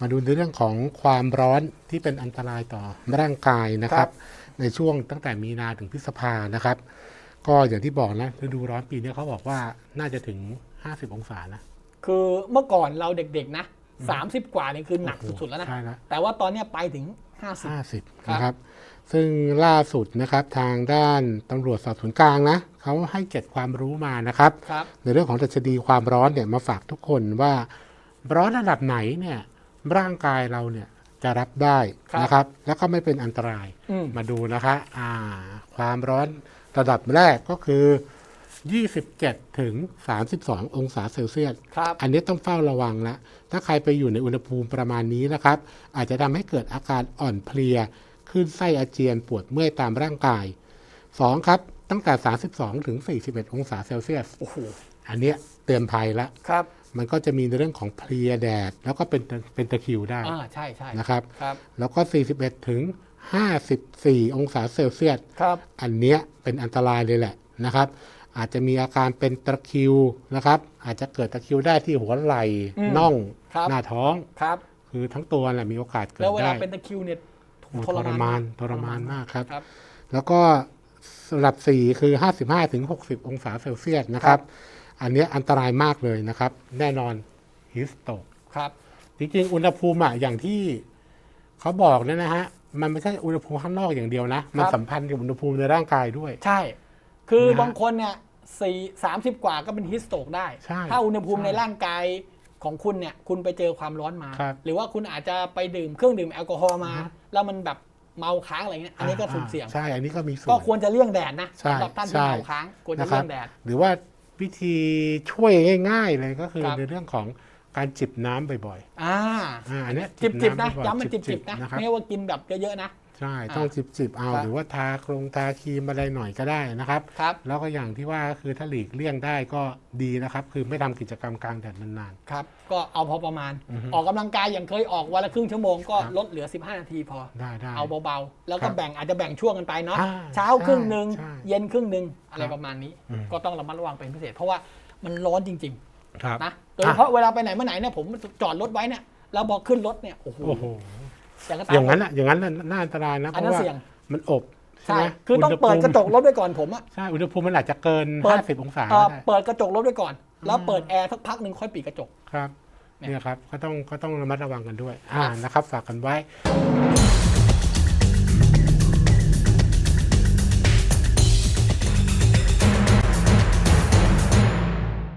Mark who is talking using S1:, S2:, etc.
S1: มาดูในเรื่องของความร้อนที่เป็นอันตรายต่อร่างกายนะครับ ในช่วงตั้งแต่มีนาถึงพฤษภานะครับ ก็อย่างที่บอกนะฤดูร้อนปีนี้เขาบอกว่าน่าจะถึง 50 องศานะ
S2: คือเมื่อก่อนเราเด็กๆนะ 30 กว่านี่คือหนัก
S1: โอ้โห
S2: สุดๆแล้วนะ
S1: ใช่แล้ว
S2: แต่ว่าตอนเนี้ยไปถึง 50
S1: 50 นะครับ ซึ่งล่าสุดนะครับทางด้านตำรวจสอบสวนกลางนะเขาให้เก็บความรู้มานะครับ
S2: ครับ
S1: ในเรื่องของดัชนีความร้อนเนี่ยมาฝากทุกคนว่าร้อนระดับไหนเนี่ย ร่างกายเราเนี่ยจะรับได้
S2: ครับ
S1: นะครับ แล้วก็ไม่เป็นอันตราย
S2: อืม
S1: มาดูนะคะอ่าความร้อนระดับแรกก็คือ 27 ถึง 32 องศาเซลเซียส
S2: ครับ
S1: อันนี้ต้องเฝ้าระวังละถ้าใครไปอยู่ในอุณหภูมิประมาณนี้นะครับ อาจจะทำให้เกิดอาการอ่อนเพลียขึ้นไส้อาเจียนปวดเมื่อยตามร่างกาย 2 ครับ ตั้งแต่ 32 ถึง 41 องศาเซลเซียส
S2: โอ้โห
S1: อันเนี้ยเตือนภัยละ
S2: ครับ
S1: มันก็จะมีในเรื่องของเพลียแดด แล้วก็เป็นเป็นตะคริวได้
S2: อ่าใช่ใช่
S1: นะครับ
S2: ครับ
S1: แล้วก็ 41 ถึง 54 องศาเซลเซียส
S2: ครับ
S1: อันเนี้ยเป็นอันตรายเลยแหละนะครับ อาจจะมีอาการเป็นตะคริวนะครับ อาจจะเกิดตะคริวได้ที่หัวไหล่
S2: อืม
S1: น่อง
S2: ครับ
S1: หน้าท้อง
S2: ครับ
S1: คือทั้งตัวแหละมีโอกาสเกิ
S2: แล้
S1: ด
S2: วเวลา
S1: ได้
S2: เป็นตะคริวเนี่ย
S1: โอ้ทรมานทรมานมากครับ
S2: ครับ
S1: แล้วก็ สำหรับ 4 คือ 55ถึง60 องศาเซลเซียสนะครับ อันเนี้ยอันตรายมากเลยนะครับ แน่นอนฮิสโตก
S2: ครับ
S1: จริงๆ อุณหภูมิอะอย่างที่เขาบอกเนี่ยนะฮะ มันไม่ใช่อุณหภูมิข้างนอกอย่างเดียวนะ มันสัมพันธ์กับอุณหภูมิในร่างกายด้วย
S2: ใช่ คือ
S1: นะฮะ
S2: บางคนเนี่ยสี่สามสิบกว่าก็เป็นฮิสโตกได้
S1: ใช่
S2: ถ้าอุณหภูมิ
S1: ใช่
S2: ในร่างกายของคุณเนี่ย คุณไปเจอความร้อนมา
S1: ครับ
S2: หรือว่าคุณอาจจะไปดื่มเครื่องดื่มแอลกอฮอล์มา
S1: อือฮึ
S2: แล้วมันแบบ เมาค้างอะไรเงี้ยอันนี้ก็สุ่มเสี่ยง
S1: ใช่ อันนี้ก็มีส่ว
S2: ก็
S1: น
S2: ควรจะเลี่ยงแดดนะ
S1: ใช่
S2: สำหรับท่านที่
S1: ใช่
S2: เมาค้างควรจะ
S1: นะครั
S2: เลี่
S1: บ
S2: ยงแดด
S1: หรือว่าวิธีช่วยง่าย ๆ เลยก็คือ
S2: ครับ
S1: ในเรื่องของ การจิบน้ำบ่อย
S2: อ่า
S1: ๆอ่าอันเนี้ย
S2: จิบจิบๆนะำ
S1: บ่อยๆ
S2: ย้ำมันจิบจิบๆนะ
S1: นะครับ
S2: ไม่ใช่ว่ากินแบบเยอะๆนะ
S1: ใช่ต้องจิบจิบๆเอา
S2: ครับ
S1: หรือว่าทาโครงทาครีมอะไรหน่อยก็ได้นะครับ
S2: ครับ
S1: แล้วก็อย่างที่ว่าก็คือถ้าหลีกเลี่ยงได้ก็ดีนะครับ คือไม่ทำกิจกรรมกลางแดดนาน
S2: ครับ ก็เอาพอประมาณ
S1: อือฮึ
S2: ออกกำลังกายอย่างเคยออกวันละครึ่งชั่วโมงก็
S1: ครับ
S2: ลดเหลือ 15 นาทีพอ
S1: ๆได้ได้
S2: เอาเบาๆ แล้วก็
S1: ครับ
S2: แบ่งอาจจะแบ่งช่วงกันไปเนาะ
S1: อ่า
S2: เช้าครึ่งหนึ่ง
S1: ใช่
S2: เย็นครึ่งหนึ่งอะไร
S1: ครับ
S2: ประมาณนี้
S1: อืม
S2: ก็ต้องระมัดระวังเป็นพิเศษ เพราะว่ามันร้อนจริง
S1: ครับ
S2: ๆนะโดยเฉพาะเวลาไปไหนมาไหนเนี่ยผมจอดรถไว้เนี่ยแล้วบอกขึ้นรถเนี่ยโอ้โห
S1: โอ้โห
S2: อย่างกระ
S1: อย่าง
S2: นั้
S1: นั้นอะอย่างนั้นน่ะน่าอันตรายนะเพ
S2: อัน
S1: ราะ
S2: นั้น
S1: ว่า
S2: เสี่ยง
S1: มันอบใช่
S2: ใช่
S1: ไหม
S2: คือต้องเปิดกระจกรถไว้ก่อนผมอะ
S1: ใช่อุณหภูมิมันอาจจะเกิน
S2: เปิด
S1: 50 องศา
S2: เอ่อ
S1: ก็ได้
S2: เปิดกระจกรถไว้ก่อน แล้วเปิดแอร์สักพักหนึ่งค่อยปิดกระจก
S1: ครับ
S2: เนี่ย
S1: เนี่ยครับก็ต้องก็ต้องระมัดระวังกันด้วย อ่านะครับฝากกันไว้